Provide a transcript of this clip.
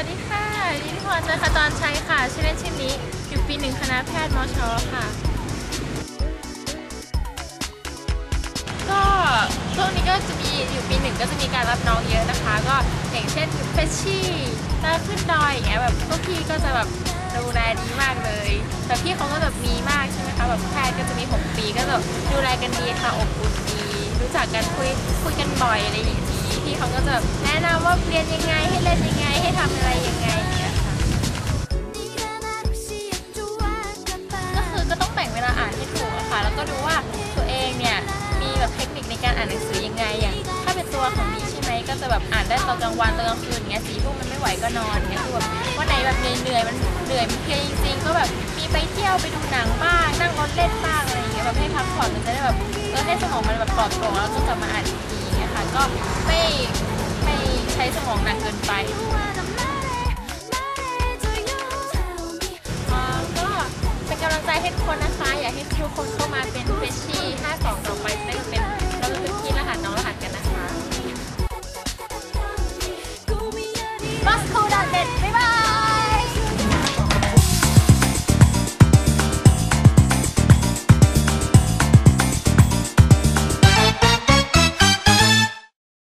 วัสดีค่ะยินพรเจอขจรชัยค่ะชื่อเล่นชื่อนี้ อยู่ปีหนึ่งคณะแพทย์มชค่ะ ก็ช่วงนี้ก็จะมีอยู่ปีหนึ่งก็จะมีการรับน้องเยอะนะคะ ก็อย่างเช่นเฟชชี่ตาขึ้นดอยอย่างเงี้ยแบบพวกพี่ก็จะแบบดูแลดีมากเลย แต่พี่เขาก็แบบมีมากใช่ไหมคะแบบแพทย์ก็จะมี 6 ปีก็แบบดูแลกันดีค่ะอบอุ่นดีรู้จักกันคุยคุยกันบ่อยอะไรอย่างงี้พี่เขาก็จะแนะนำว่าเรียนยังไงให้เล่น ก็จะแบบอ่านได้ตอนกลางวันตอนกลางคืนอย่างเงี้ยสี่ทุ่มมันไม่ไหวก็นอนอย่างเงี้ยคือแบบวันไหนแบบเหนื่อยมันเหนื่อยมันเพลียจริงๆก็แบบมีไปเที่ยวไปดูหนังบ้างนั่งรถเล่นบ้างอะไรอย่างเงี้ยแบบให้พักผ่อนมันจะได้แบบเออให้สมองมันแบบปลอดโปร่งแล้วก็กลับมาอ่านอีกทีเงี้ยค่ะก็ไม่ไม่ใช้สมองหนักเกินไปอ่าก็เป็นกำลังใจให้ทุกคนนะคะ อยากให้ทุกคนเข้ามาเป็นเฟชชี่5